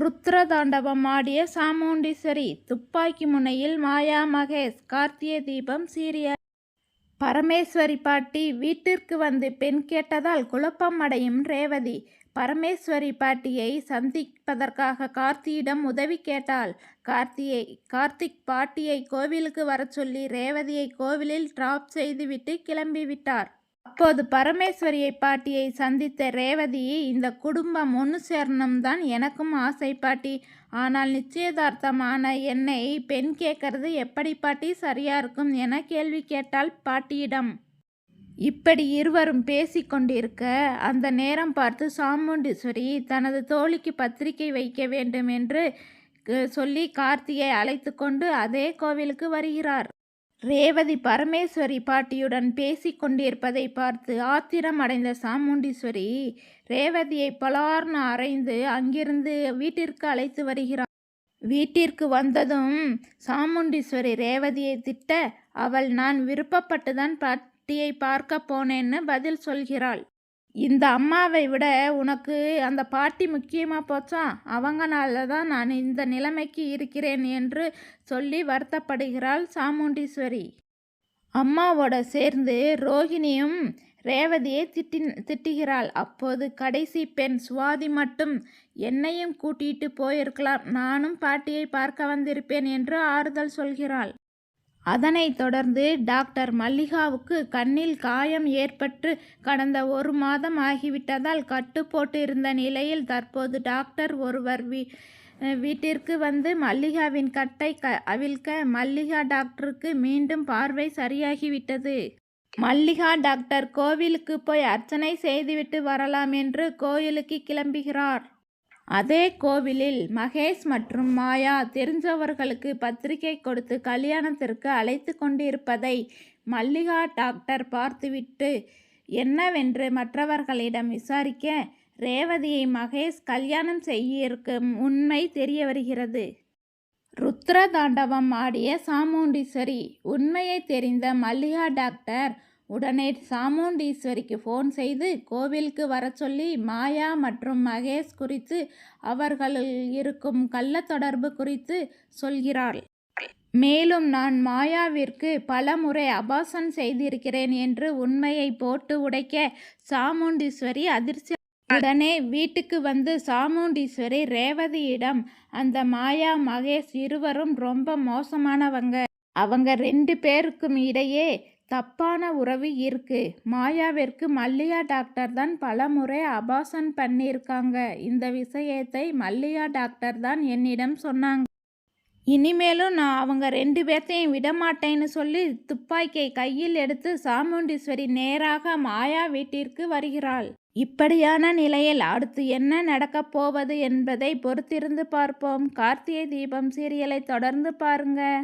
ருத்ரதாண்டவம் ஆடிய சாமுண்டீஸ்வரி துப்பாக்கி முனையில் மாயா மகேஷ் கார்த்திய தீபம் சீரியல் பரமேஸ்வரி பாட்டி வீட்டிற்கு வந்து பெண் கேட்டதால் குழப்பம் அடையும் ரேவதி. பரமேஸ்வரி பாட்டியை சந்திப்பதற்காக கார்த்தியிடம் உதவி கேட்டாள். கார்த்தியை கார்த்திக் பாட்டியை கோவிலுக்கு வரச் சொல்லி ரேவதியை கோவிலில் டிராப் செய்துவிட்டு கிளம்பிவிட்டார். அப்போது பரமேஸ்வரியை பாட்டியை சந்தித்த ரேவதி இந்த குடும்பம் ஒன்று சேரணும் தான் எனக்கும் ஆசை பாட்டி. ஆனால் நிச்சயதார்த்தமான என்னை பெண் கேட்கறது எப்படி பாட்டி? சரியா இருக்கும் என கேள்வி கேட்டால் பாட்டியிடம். இப்படி இருவரும் பேசிக்கொண்டிருக்க அந்த நேரம் பார்த்து சாமுண்டீஸ்வரி தனது தோழிக்கு பத்திரிகை வைக்க வேண்டும் என்று சொல்லி கார்த்தியை அழைத்து கொண்டு அதே கோவிலுக்கு வருகிறார். ரேவதி பரமேஸ்வரி பாட்டியுடன் பேசிக் கொண்டிருப்பதை பார்த்து ஆத்திரம் அடைந்த சாமுண்டீஸ்வரி ரேவதியை பலார்னு அறைந்து அங்கிருந்து வீட்டிற்கு அழைத்து வருகிறார். வீட்டிற்கு வந்ததும் சாமுண்டீஸ்வரி ரேவதியை திட்ட அவள் நான் விருப்பப்பட்டுதான் பாட்டியை பார்க்க போனேன்னு பதில் சொல்கிறாள். இந்த அம்மாவை விட உனக்கு அந்த பாட்டி முக்கியமாக போச்சா? அவங்கனால தான் நான் இந்த நிலைமைக்கு இருக்கிறேன் என்று சொல்லி வருத்தப்படுகிறாள் சாமுண்டீஸ்வரி. அம்மாவோட சேர்ந்து ரோகிணியும் ரேவதியை திட்டி திட்டுகிறாள். அப்போது கடைசி பெண் சுவாதி மட்டும் என்னையும் கூட்டிட்டு போயிருக்கலாம். நானும் பாட்டியை பார்க்க வந்திருப்பேன் என்று ஆறுதல் சொல்கிறாள். அதனைத் தொடர்ந்து டாக்டர் மல்லிகாவுக்கு கண்ணில் காயம் ஏற்பட்டு கடந்த ஒரு மாதம் ஆகிவிட்டதால் கட்டுப்போட்டு இருந்த நிலையில் தற்போது டாக்டர் ஒருவர் வீ வீட்டிற்கு வந்து மல்லிகாவின் கட்டை க அவிழ்க்க மல்லிகா டாக்டருக்கு மீண்டும் பார்வை சரியாகிவிட்டது. மல்லிகா டாக்டர் கோவிலுக்கு போய் அர்ச்சனை செய்துவிட்டு வரலாம் என்று கோயிலுக்கு கிளம்புகிறார். அதே கோவிலில் மகேஷ் மற்றும் மாயா தெரிஞ்சவர்களுக்கு பத்திரிகை கொடுத்து கல்யாணத்திற்கு அழைத்து கொண்டிருப்பதை மல்லிகா டாக்டர் பார்த்துவிட்டு என்னவென்று மற்றவர்களிடம் விசாரிக்க ரேவதியை மகேஷ் கல்யாணம் செய்யிருக்கும் உண்மை தெரிய வருகிறது ருத்ர தாண்டவம் ஆடிய சாமுண்டீஸ்வரி உண்மையை தெரிந்த மல்லிகா டாக்டர் உடனே சாமுண்டீஸ்வரிக்கு ஃபோன் செய்து கோவிலுக்கு வரச் சொல்லி மாயா மற்றும் மகேஷ் குறித்து அவர்கள் இருக்கும் கள்ள தொடர்பு குறித்து சொல்கிறாள். மேலும் நான் மாயாவிற்கு பல முறை அபாசன் செய்திருக்கிறேன் என்று உண்மையை போட்டு உடைக்க சாமுண்டீஸ்வரி அதிர்ச்சி உடனே வீட்டுக்கு வந்து சாமுண்டீஸ்வரி ரேவதியிடம் அந்த மாயா மகேஷ் இருவரும் ரொம்ப மோசமானவங்க. அவங்க ரெண்டு பேருக்கும் இடையே தப்பான உறவு இருக்கு. மாயாவிற்கு மல்லியா டாக்டர் தான் பல முறை அபாசன் பண்ணியிருக்காங்க. இந்த விஷயத்தை மல்லியா டாக்டர் தான் என்னிடம் சொன்னாங்க. இனிமேலும் நான் அவங்க ரெண்டு பேர்த்தையும் விடமாட்டேன்னு சொல்லி துப்பாக்கியை கையில் எடுத்து சாமுண்டீஸ்வரி நேராக மாயா வீட்டிற்கு வருகிறாள். இப்படியான நிலையில் அடுத்து என்ன நடக்கப் போவது என்பதை பொறுத்திருந்து பார்ப்போம். கார்த்திகை தீபம் சீரியலை தொடர்ந்து பாருங்கள்